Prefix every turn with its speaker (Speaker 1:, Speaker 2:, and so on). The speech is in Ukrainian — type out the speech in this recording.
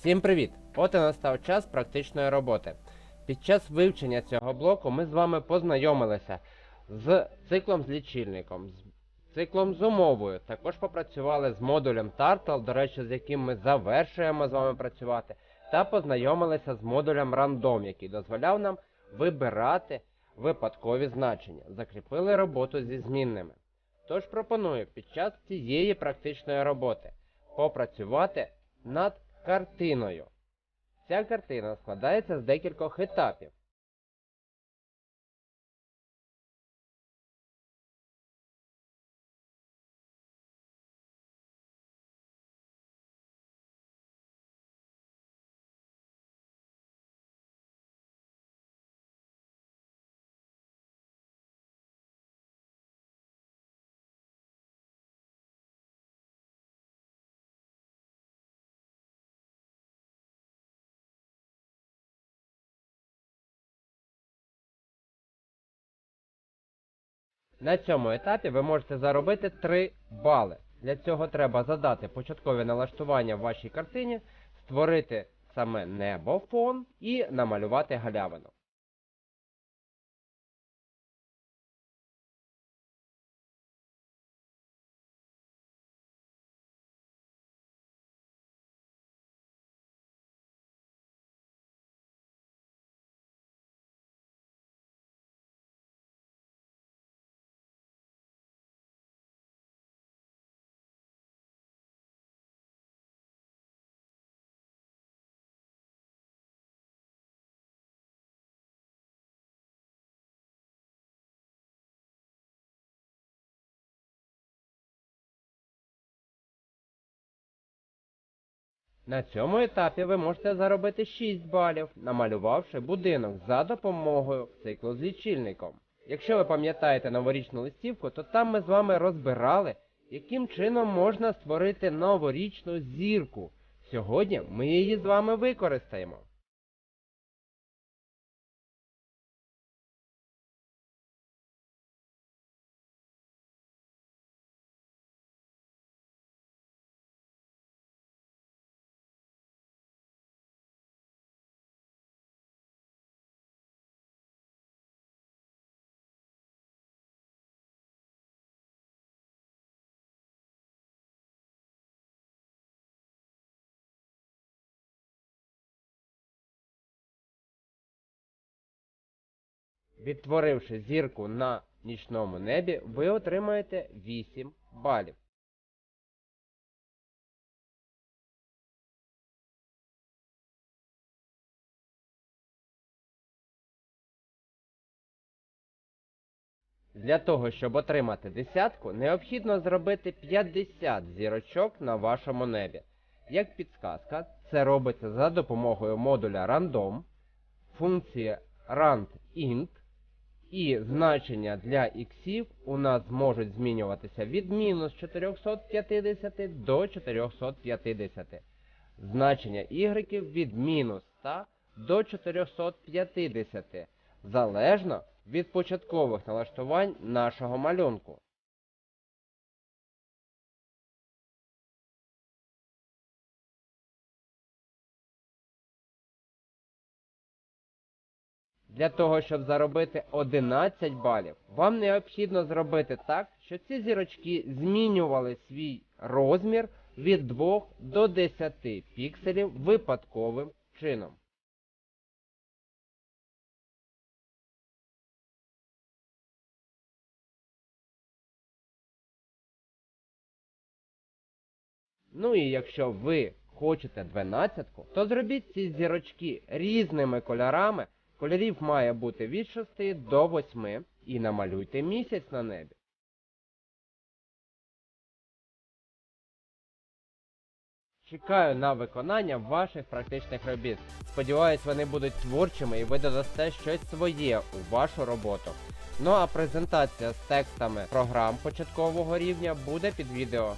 Speaker 1: Всім привіт! От і настав час практичної роботи. Під час вивчення цього блоку ми з вами познайомилися з циклом з лічильником, з циклом з умовою. Також попрацювали з модулем Turtle, до речі, з яким ми завершуємо з вами працювати, та познайомилися з модулем Random, який дозволяв нам вибирати випадкові значення. Закріпили роботу зі змінними. Тож пропоную під час цієї практичної роботи попрацювати над картиною. Ця картина складається з декількох етапів. На цьому етапі ви можете заробити 3 бали. Для цього треба задати початкові налаштування в вашій картині, створити саме небо фон і намалювати галявину. На цьому етапі ви можете заробити 6 балів, намалювавши будинок за допомогою циклу з лічильником. Якщо ви пам'ятаєте новорічну листівку, то там ми з вами розбирали, яким чином можна створити новорічну зірку. Сьогодні ми її з вами використаємо. Відтворивши зірку на нічному небі, ви отримаєте 8 балів. Для того, щоб отримати десятку, необхідно зробити 50 зірочок на вашому небі. Як підсказка, це робиться за допомогою модуля Random, функції randint, і значення для іксів у нас можуть змінюватися від мінус 450 до 450. Значення ігреків від мінус 100 до 450, залежно від початкових налаштувань нашого малюнку. Для того, щоб заробити 11 балів, вам необхідно зробити так, щоб ці зірочки змінювали свій розмір від 2 до 10 пікселів випадковим чином. Ну і якщо ви хочете 12, то зробіть ці зірочки різними кольорами. Кольорів має бути від 6 до 8 і намалюйте місяць на небі. Чекаю на виконання ваших практичних робіт. Сподіваюсь, вони будуть творчими і ви додасте щось своє у вашу роботу. Ну а презентація з текстами програм початкового рівня буде під відео.